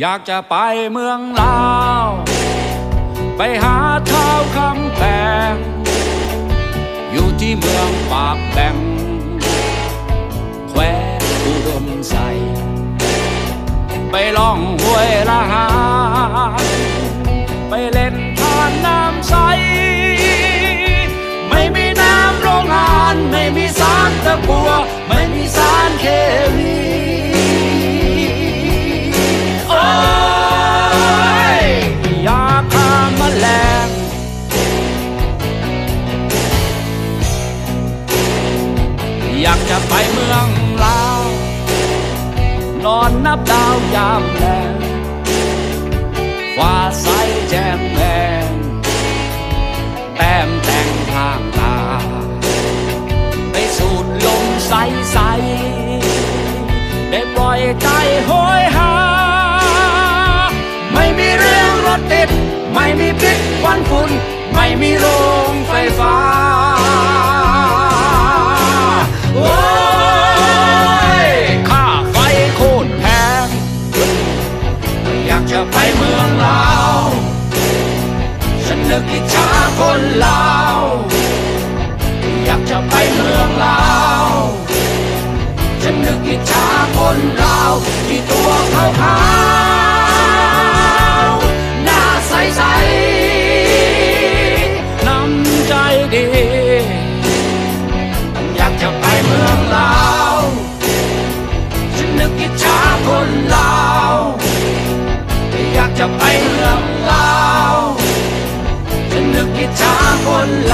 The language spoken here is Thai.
อยากจะไปเมืองลาว ไปหาเท้าคำแพงอยู่ที่เมืองปากแบงแควอุดมใส ไปล่องห้วยละหา จะไปเมืองลาว นอนนับดาวยามแลงฟ้าใสแจ่มแดงแต้มแต่งทางตา ไปสูดลมใสใสได้ปล่อยใจโหยหา ไม่มีเรื่องรถติด ไม่มีพิษควันฝุ่น ไม่มีโรงไฟฟ้าึกอิจฉาคนลาวอยากจะไปเมืองลาวฉันนึกอิจฉาคนลาวที่ตัวขาวขาวหน้าใสใสน้ำใจดี อยากจะไปเมืองลาวฉันนึกอิจฉาคนลาวอยากจะไป ฉัน